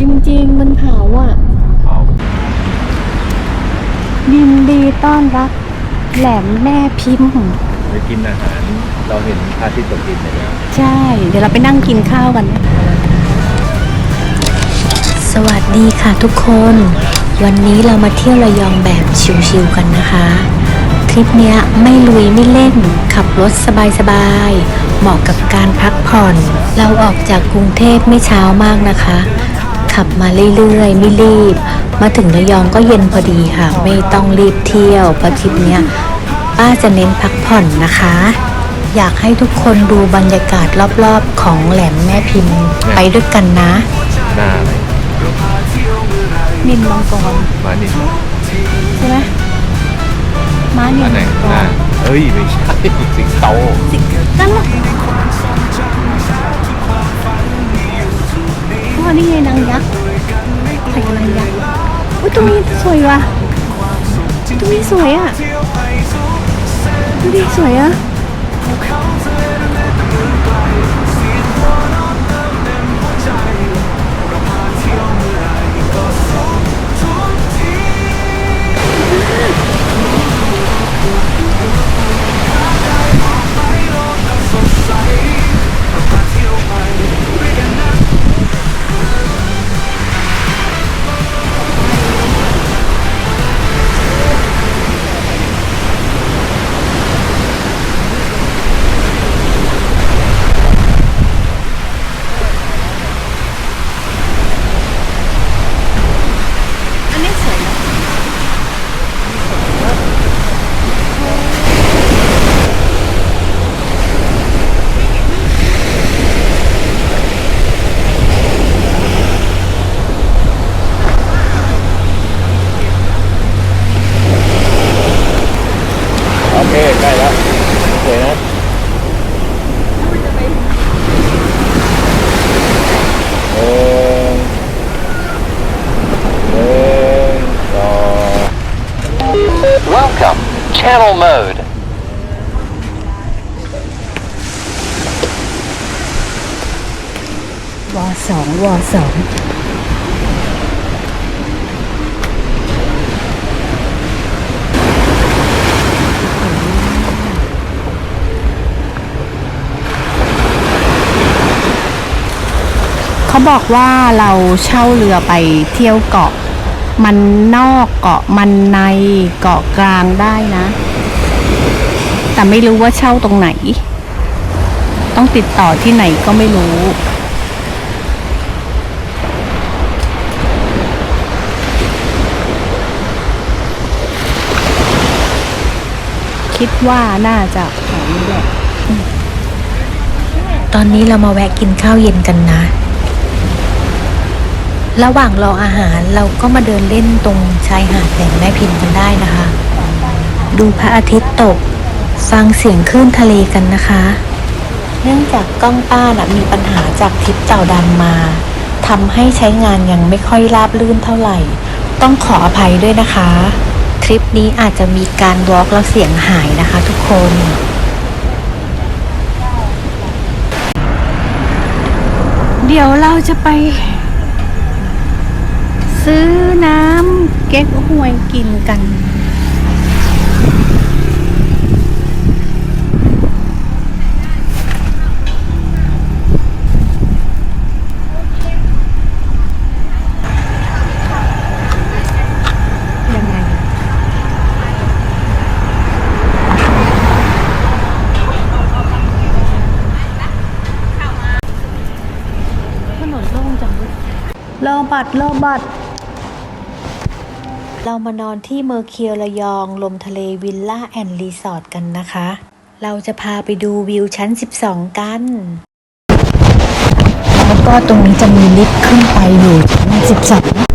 จริง ๆ มันเผาอะเผายินดีต้อนรับแหลมแม่พิมพ์ ไปกินอาหาร เราเห็นพระอาทิตย์ตกดินไปแล้วใช่ เดี๋ยวเราไปนั่งกินข้าวกัน สวัสดีค่ะทุกคน วันนี้เรามาเที่ยวระยองแบบชิวๆกันนะคะ ทริปเนี้ยไม่ลุยไม่เล่น ขับรถสบายๆ เหมาะกับการพักผ่อน เราออกจากกรุงเทพไม่เช้ามากนะคะ ขับมาเรื่อยๆ ไม่รีบ มาถึงระยองก็เย็นพอดีค่ะ ไม่ต้องรีบเที่ยวเพราะทริปเนี้ยป้าจะเน้นพักผ่อนนะคะ อยากให้ทุกคนดูบรรยากาศรอบๆ ของแหลมแม่พิมพ์ไปด้วยกันนะ หน้าอะไรนินมังกรมานินใช่ไหมม้านินอันไหนมังกหน้ารเอ้ย ไม่ใช่ สิงโตสินั่นแหละ อนี่ไงนางยักษ์ใส่นางยักษ์อุ้ยตรงนี้สวยว่ะตรงนี้สวยอะดูดิสวยอะ Channel Mode. วอสองวอสองเขาบอกว่าเราเช่าเรือไปเที่ยวเกาะ มันนอกเกาะมันในเกาะกลางได้นะ แต่ไม่รู้ว่าเช่าตรงไหน ต้องติดต่อที่ไหนก็ไม่รู้คิดว่าน่าจะแถวนี้แหละ ตอนนี้เรามาแวะกินข้าวเย็นกันนะ ระหว่างรออาหารเราก็มาเดินเล่นตรงชายหาดแหลมแม่พิมพ์กันได้นะคะ ดูพระอาทิตย์ตก ฟังเสียงคลื่นทะเลกันนะคะ เนื่องจากกล้องป้านะมีปัญหาจากทริปเจ้าดำมาทำให้ใช้งานยังไม่ค่อยราบลื่นเท่าไหร่ ต้องขออภัยด้วยนะคะ ทริปนี้อาจจะมีการวอล์กแล้วเสียงหายนะคะทุกคนเดี๋ยวเราจะไป ซื้อน้ำเก๊กฮวยกินกัน ยังไง ถนนโล่งจังเลยรอบัตรรอบัตร เรามานอนที่เมอร์เคียวระยอง ลมทะเลวิลล่าแอนด์รีสอร์ทกันนะคะ เราจะพาไปดูวิวชั้น 12 กัน แล้วก็ตรงนี้จะมีลิฟต์ขึ้นไปอยู่ชั้น12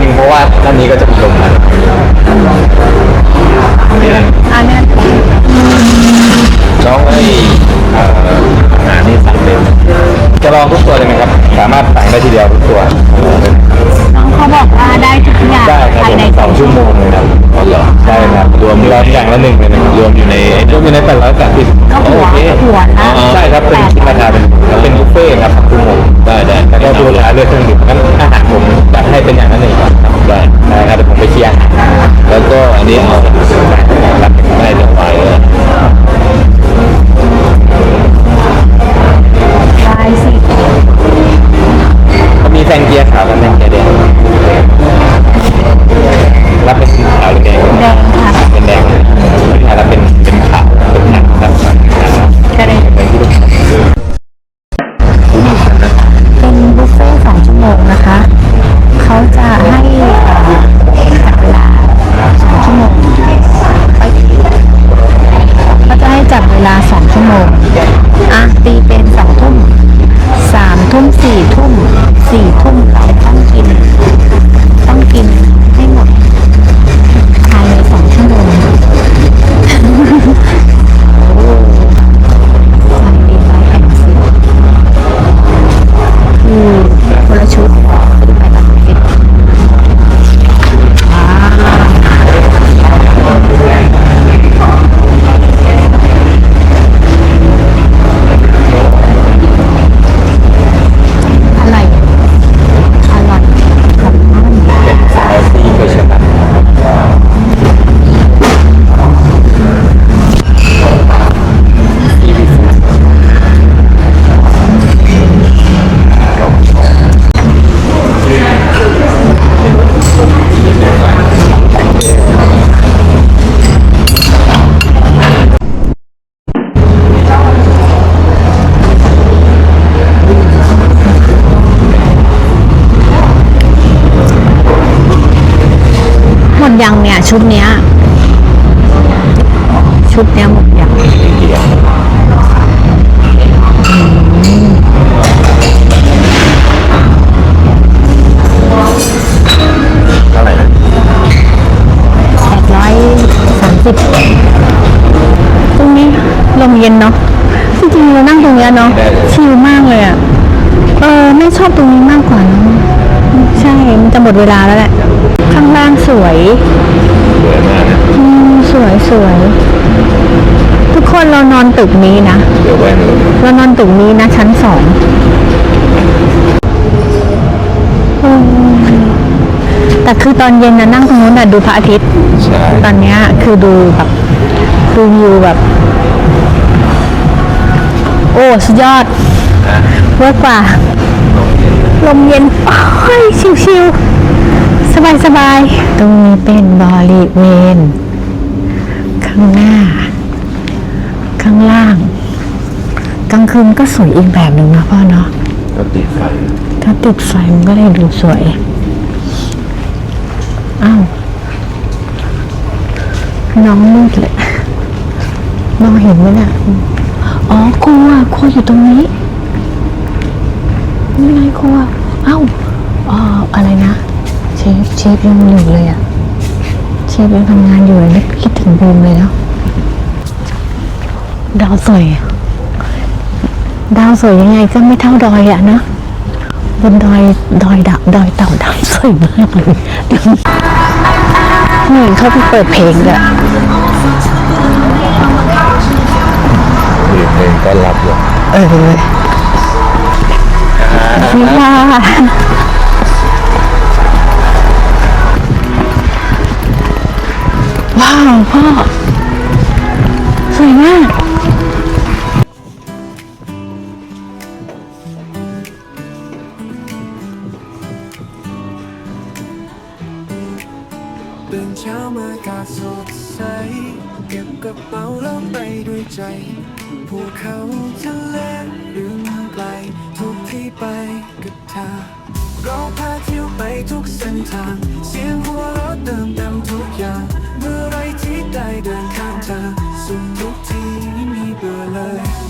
นี้นิดนึงเพราะว่าด้านนี้ก็จะมีลมนะอันเนี้ยน้องไอ้เอ่ออาหารนี่สั่งเป็นจะลองทุกตัวเลยไหมครับ สามารถสั่งได้ทีเดียวทุกตัวน้องเขาบอกว่าได้ทุกอย่างได้ครับภายในสองชั่วโมงเลยครับอ๋อเหรอใช่ครับรวมแล้วอย่างละหนึ่งเลยนะครับรวมอยู่ในรวมอยู่ในแปดร้อยแปดสิบก็หัวโอเคหัวละใช่ครับเป็นคิดราคาเป็นเป็นบุฟเฟ่ต์ครับชั่วโมงได้ได้แล้วก็ดูแลเรื่องเครื่องดื่มงั้น ยังเนี่ย ชุดเนี้ย ชุดเนี้ยหมดยังเท่าไหร่นะแปดร้อยสามสิบตรงนี้ลมเย็นเนาะจริงๆเรานั่งตรงเนี้ยเนาะชิลมากเลยอะเออไม่ชอบตรงนี้มากกว่าเนอะใช่ มันจะหมดเวลาแล้วแหละข้างล่างสวยสวยมากนะอืมสวยสวย ทุกคนเรานอนตึกนี้นะ เดี๋ยวแว่นเรานอนตึกนี้นะ ชั้นสองอืมแต่คือตอนเย็นนะนั่งตรงนู้นน่ะดูพระอาทิตย์ ใช่ตอนเนี้ยคือดูแบบดูวิวแบบ โอ้สุดยอดนะเวิร์กกว่าลมเย็นโอ้ยชิวๆ สบายๆตรงนี้เป็นบริเวณ ข้างหน้า ข้างล่าง กลางคืนก็สวยอีกแบบหนึ่งนะพ่อเนาะก็ติดไฟ ถ้าติดไฟมันก็เลยดูสวย อ้าว น้องมืดเลย มองเห็นไหมน่ะ อ๋อครัวครัวอยู่ตรงนี้นี่ไงครัว เอ้า อ๋อ อะไรนะ ชฟเชฟยังอยู่เลยอะเชฟยังทำงานอยู่เลยนึกคิดถึงบูมเลยเนาะดาวสวยดาวสวยยังไงก็ไม่เท่าดอยอะนะบนดอยดอยดับดอยเต่าดาวสวยมากเลยนี่เขาไปเปิดเพลงด้วยมีเพลงต้อนรับอยู่เออนี่ค่ะ ว้าวพ่อ สวยมากตื่นเช้ามากาศสดใส เก็บกระเป๋าแล้วไปด้วยใจภูเขาทะเลหรือเมืองไกลทุกที่ไปกับเธอ เราพาเที่ยวไปทุกเส้นทาง เสียงหัวเราะเติมเต็มทุกอย่าง เมื่อไรที่ได้เดินข้างเธอ สุขทุกทีไม่มีเบื่อเลย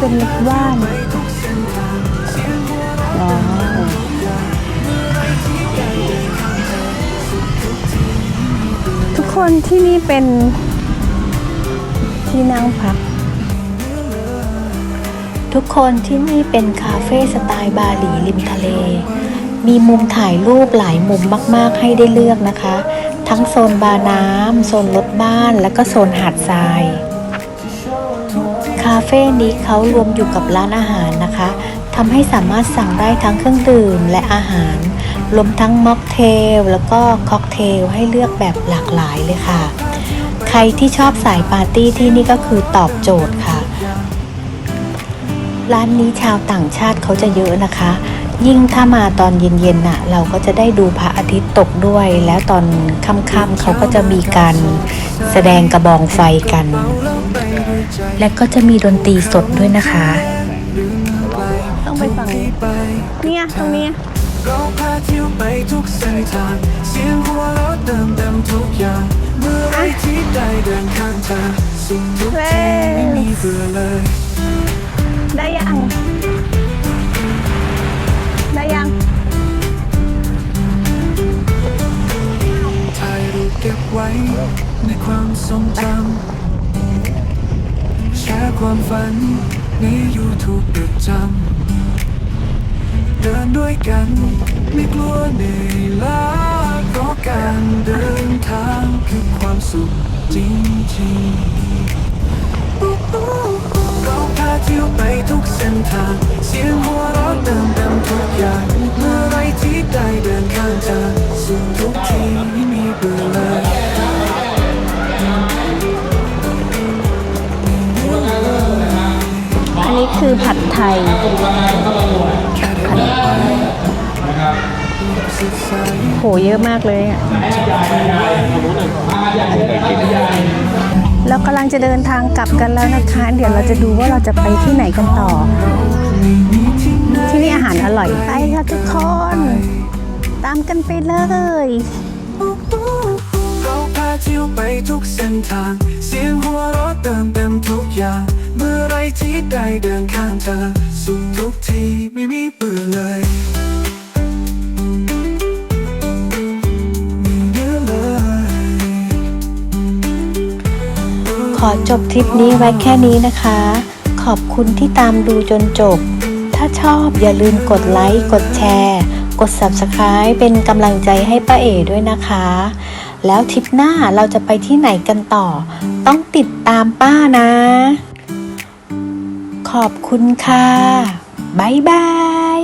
เป็นว่านทุกคนที่นี่เป็นที่นั่งพัก ทุกคนที่นี่เป็นคาเฟ่สไตล์บาหลีริมทะเล มีมุมถ่ายรูปหลายมุมมาก ๆ ให้ได้เลือกนะคะ ทั้งโซนบาร์น้ำโซนรถบ้าน และก็โซนหาดทรายาเฟ่นี้เขารวมอยู่กับร้านอาหารนะคะทำให้สามารถสั่งได้ทั้งเครื่องดื่มและอาหาร รวมทั้งม็อกเทลแล้วก็ค็อกเทลให้เลือกแบบหลากหลายเลยค่ะ ใครที่ชอบสายปาร์ตี้ที่นี่ก็คือตอบโจทย์ค่ะ ร้านนี้ชาวต่างชาติเขาจะเยอะนะคะ ยิ่งถ้ามาตอนเย็นๆน่ะ เราก็จะได้ดูพระอาทิตย์ตกด้วย แล้วตอนค่ำๆเขาก็จะมีการแสดงกระบองไฟกัน และก็จะมีดนตรีสดด้วยนะคะ ต้องไปฝั่งนี้เนี่ยตรงนี้เราพาเที่ยวไปทุกเส้นทางเสียงหัวเราะเติมเต็มทุกอย่างเมื่อไรที่ได้เดินข้างทางสิ่งทุกที่ไม่มีเบื่อเลย ได้ยัง ได้ยังถ่ายรูปเก็บไว้ในความทรงจำแชร์ ความฝันใน YouTube ประจำเดินด้วยกัน ไม่กลัวเหนื่อยล้าเพราะการเดินทางคือความสุขจริงๆ ไทยโหเยอะมากเลยอะเรากำลังจะเดินทางกลับกันแล้วนะคะ เดี๋ยวเราจะดูว่าเราจะไปที่ไหนกันต่อ ที่นี่อาหารอร่อยไปค่ะทุกคน ตามกันไปเลยเราพาเที่ยวไปทุกเส้นทาง เสียงหัวเราะเติมเต็มทุกอย่าง เมื่อไรที่ได้เดินข้างเธอ สุขทุกทีไม่มีเบื่อเลยไม่เบื่อเลยขอจบทริปนี้ไว้แค่นี้นะคะ ขอบคุณที่ตามดูจนจบ ถ้าชอบอย่าลืมกดไลค์ กดแชร์ กด Subscribe เป็นกำลังใจให้ป้าเอ๋ด้วยนะคะ แล้วทริปหน้าเราจะไปที่ไหนกันต่อ ต้องติดตามป้านะ ขอบคุณค่ะ บ๊ายบาย